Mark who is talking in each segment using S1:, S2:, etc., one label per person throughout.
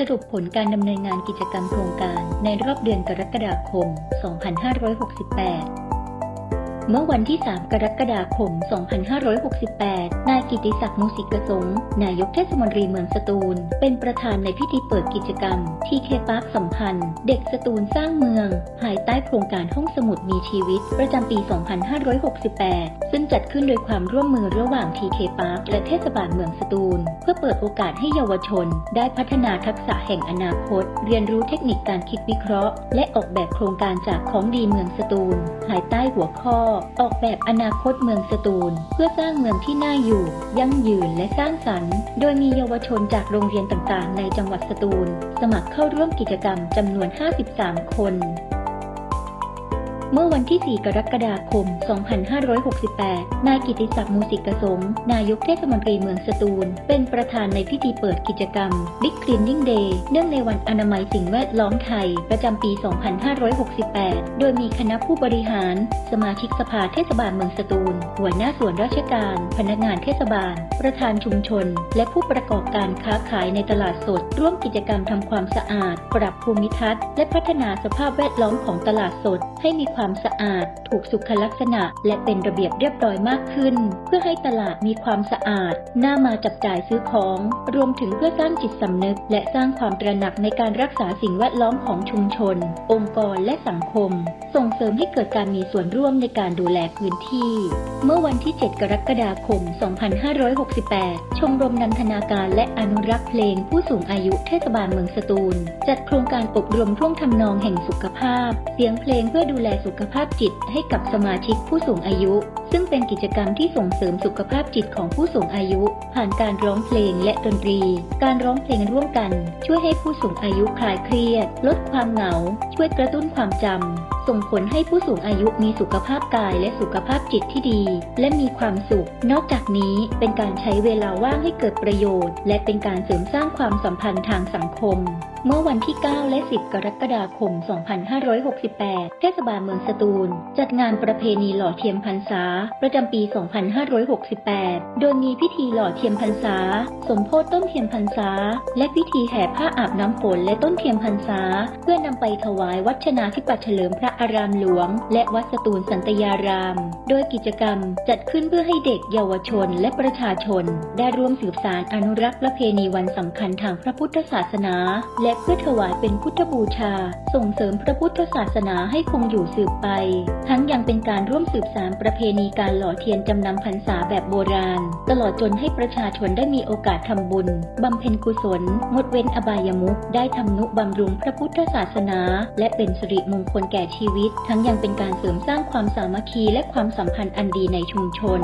S1: สรุปผลการดำเนินงานกิจกรรมโครงการในรอบเดือนกรกฎาคม 2568 เมื่อวันที่ 3 กรกฎาคม 2568 นายกิติศักดิ์มูสิกสงฆ์นายกเทศมนตรีเมืองสตูล เป็นประธานในพิธีเปิดกิจกรรม ที่เคปาร์คสัมพันธ์ เด็กสตูลสร้างเมือง ภายใต้โครงการห้องสมุดมีชีวิต ประจำปี 2568 ซึ่งจัดขึ้นโดยความร่วมมือระหว่าง TK Park และเทศบาลเมืองสตูล เพื่อเปิดโอกาสให้เยาวชน ได้พัฒนาทักษะแห่งอนาคต เรียนรู้เทคนิคการคิดวิเคราะห์ และออกแบบโครงการจากของดีเมืองสตูล ภายใต้หัวข้อออกแบบอนาคตเมืองสตูล เพื่อสร้างเมืองที่น่าอยู่ ยั่งยืนและสร้างสรรค์ โดยมีเยาวชนจากโรงเรียนต่างๆ ในจังหวัดสตูล สมัครเข้าร่วมกิจกรรมจำนวน 53 คน เมื่อวันที่ 4 กรกฎาคม 2568 นายกิติศักดิ์มูสิกสงฆ์นายกเทศมนตรีเมืองสตูล เป็นประธานในพิธีเปิดกิจกรรม Big Cleaning Day เนื่องในวันอนามัยสิ่งแวดล้อมไทย ประจำปี 2568 โดยมีคณะผู้บริหาร สมาชิกสภาเทศบาลเมืองสตูล หัวหน้าส่วนราชการ พนักงานเทศบาล ประธานชุมชน และผู้ประกอบการค้าขายในตลาดสด ร่วมกิจกรรมทำความสะอาด ปรับภูมิทัศน์ และพัฒนาสภาพแวดล้อมของตลาดสด ให้มีความความสะอาด ถูกสุขลักษณะ และเป็นระเบียบเรียบร้อยมากขึ้น เพื่อให้ตลาดมีความสะอาด น่ามาจับจ่ายซื้อของ รวมถึงเพื่อสร้างจิตสำนึก และสร้างความตระหนักในการรักษาสิ่งแวดล้อมของชุมชน องค์กรและสังคม ส่งเสริมให้เกิดการมีส่วนร่วมในการดูแลพื้นที่ เมื่อวันที่ 7 กรกฎาคม 2568 ชมรมนันทนาการและอนุรักษ์เพลงผู้สูงอายุเทศบาลเมืองสตูล จัดโครงการอบรมท่วงทำนองแห่งสุขภาพ เสียงเพลงเพื่อดูแลสุุขภาพจิตให้กับสมาชิกผู้สูงอายุ ซึ่งเป็นกิจกรรมที่ส่งเสริมสุขภาพจิตของผู้สูงอายุ ผ่านการร้องเพลงและดนตรี การร้องเพลงร่วมกัน ช่วยให้ผู้สูงอายุคลายเครียด ลดความเหงา ช่วยกระตุ้นความจำส่งผลให้ผู้สูงอายุมีสุขภาพกายและสุขภาพจิตที่ดี และมีความสุข นอกจากนี้เป็นการใช้เวลาว่างให้เกิดประโยชน์ และเป็นการเสริมสร้างความสัมพันธ์ทางสังคม เมื่อวันที่ 9 และ 10 กรกฎาคม 2568 เทศบาลเมืองสตูล จัดงานประเพณีหล่อเทียมพรรษา ประจำปี 2568 โดยมีพิธีหล่อเทียมพรรษา สมโพธิต้นเทียมพรรษา และพิธีแห่ผ้าอาบน้ำฝนและต้นเทียมพรรษา เพื่อนำไปถวายวัชนาธิปัตเฉลิมพระอารามหลวง และวัดสตูลสันตยาราม โดยกิจกรรมจัดขึ้นเพื่อให้เด็กเยาวชนและประชาชน ได้ร่วมสืบสารอนุรักษ์ประเพณีวันสำคัญทางพระพุทธศาสนาและเพื่อถวายเป็นพุทธบูชา ส่งเสริมพระพุทธศาสนาให้คงอยู่สืบไป ทั้งยังเป็นการร่วมสืบสารประเพณีการหล่อเทียนจำนำพรรษาแบบโบราณ ตลอดจนให้ประชาชนได้มีโอกาสทำบุญบำเพ็ญกุศล งดเว้นอบายมุขได้ทำนุบำรุงพระพุทธศาสนา และเป็นสิริมงคลแก่ชีวิต ทั้งยังเป็นการเสริมสร้างความสามัคคีและความสัมพันธ์อันดีในชุมชน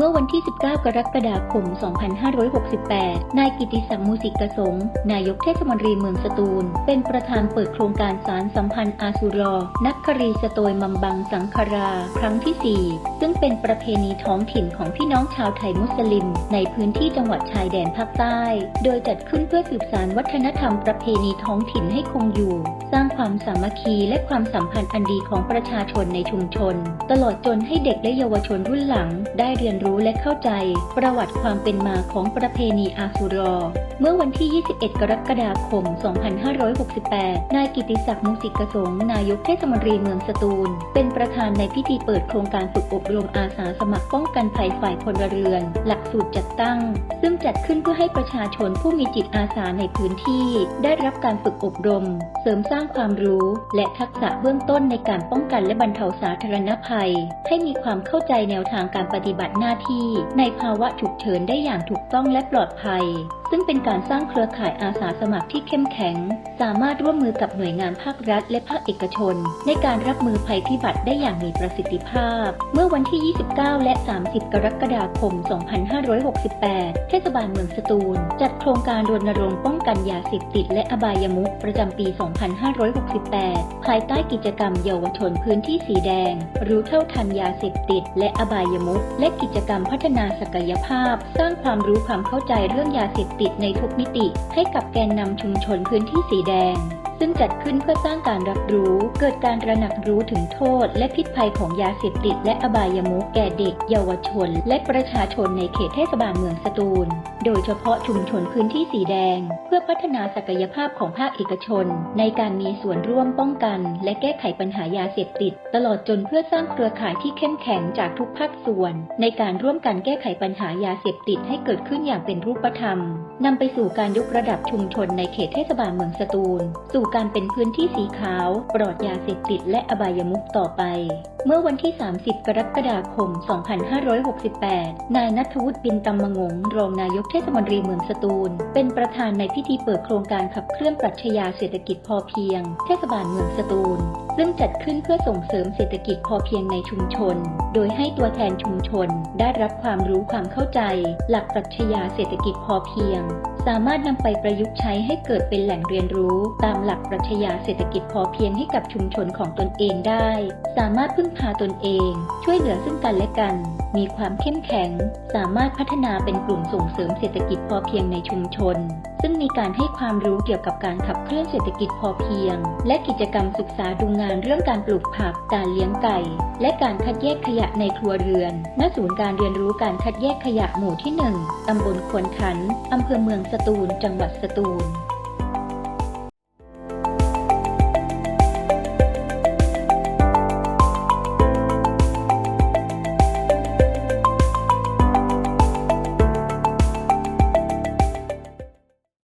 S1: เมื่อวันที่ 19 กรกฎาคม 2568 นายกิติศักดิ์มูสิกสงฆ์นายกเทศมนตรีเมืองสตูล เป็นประธานเปิดโครงการสารสัมพันธ์อาสุรอ นักครีสโตยมัมบังสังครา ครั้งที่ 4 ซึ่งเป็นประเพณีท้องถิ่นของพี่น้องชาวไทยมุสลิม ในพื้นที่จังหวัดชายแดนภาคใต้ โดยจัดขึ้นเพื่อสืบสานวัฒนธรรมประเพณีท้องถิ่นให้คงอยู่ สร้างความสามัคคีและความสัมพันธ์อันดีของประชาชนในชุมชน ตลอดจนให้เด็กและเยาวชนรุ่นหลังได้เรียนรูู้้และเข้าใจประวัติความเป็นมาของประเพณีอาสุรอ เมื่อวันที่ 21 กรกฎาคม 2568 นายกิติศักดิ์มุสิกสงฆ์นายกเทศมนตรีเมืองสตูล เป็นประธานในพิธีเปิดโครงการฝึกอบรมอาสาสมัครป้องกันภัยฝ่ายพลเรือน หลักสูตรจัดตั้ง ซึ่งจัดขึ้นเพื่อให้ประชาชนผู้มีจิตอาสาในพื้นที่ ได้รับการฝึกอบรม เสริมสร้างความรู้ และทักษะเบื้องต้นในการป้องกันและบรรเทาสาธารณภัย ให้มีความเข้าใจแนวทางการปฏิบัติหน้าที่ในภาวะฉุกเฉินได้อย่างถูกต้องและปลอดภัยซึ่งเป็นการสร้างเครือข่ายอาสาสมัครที่เข้มแข็ง สามารถร่วมมือกับหน่วยงานภาครัฐ และภาคเอกชน ในการรับมือภัยพิบัติได้อย่างมีประสิทธิภาพ เมื่อวันที่ 29 และ 30 กรกฎาคม 2568 เทศบาลเมืองสตูล จัดโครงการรณรงค์ป้องกันยาเสพติด และอบายมุขประจำปี 2568 ภายใต้กิจกรรมเยาวชนพื้นที่สีแดง รู้เท่าทันยาเสพติด และอบายมุขและกิจกรรมพัฒนาศักยภาพ สร้างความรู้ความเข้าใจเรื่องยาเสพติดในทุกมิติให้กับแกนนำชุมชนพื้นที่สีแดง ซึ่งจัดขึ้นเพื่อสร้างการรับรู้ เกิดการระหนักรู้ถึงโทษ และพิษภัยของยาเสพติด และอบายมุขแก่เด็ก เยาวชน และประชาชนในเขตเทศบาลเมืองสตูล โดยเฉพาะชุมชนพื้นที่สีแดง เพื่อพัฒนาศักยภาพของภาคเอกชน ในการมีส่วนร่วมป้องกัน และแก้ไขปัญหายาเสพติด ตลอดจนเพื่อสร้างเครือข่ายที่เข้มแข็งจากทุกภาคส่วน ในการร่วมกันแก้ไขปัญหายาเสพติดให้เกิดขึ้นอย่างเป็นรูปธรรมนำไปสู่การยกระดับชุมชนในเขตเทศบาลเมืองสตูล สู่การเป็นพื้นที่สีขาว ปลอดยาเสพติดและอบายมุขต่อไป เมื่อวันที่ 30 กรกฎาคม 2568 นายนัทวุฒิบินตำมงง รองนายกเทศมนตรีเมืองสตูล เป็นประธานในพิธีเปิดโครงการขับเคลื่อนปรัชญาเศรษฐกิจพอเพียง เทศบาลเมืองสตูล ซึ่งจัดขึ้นเพื่อส่งเสริมเศรษฐกิจพอเพียงในชุมชน โดยให้ตัวแทนชุมชน ได้รับความรู้ความเข้าใจ หลักปรัชญาเศรษฐกิจพอเพียงสามารถนำไปประยุกต์ใช้ให้เกิดเป็นแหล่งเรียนรู้ ตามหลักปรัชญาเศรษฐกิจพอเพียงให้กับชุมชนของตนเองได้ สามารถพึ่งพาตนเอง ช่วยเหลือซึ่งกันและกัน มีความเข้มแข็ง สามารถพัฒนาเป็นกลุ่มส่งเสริมเศรษฐกิจพอเพียงในชุมชน ซึ่งมีการให้ความรู้เกี่ยวกับการขับเคลื่อนเศรษฐกิจพอเพียง และกิจกรรมศึกษาดูงานเรื่องการปลูกผัก การเลี้ยงไก่ และการคัดแยกขยะในครัวเรือน ณ ศูนย์การเรียนรู้การคัดแยกขยะหมู่ที่ 1 ตำบลควนขัน อำเภอเมืองสตูล จังหวัดสตูล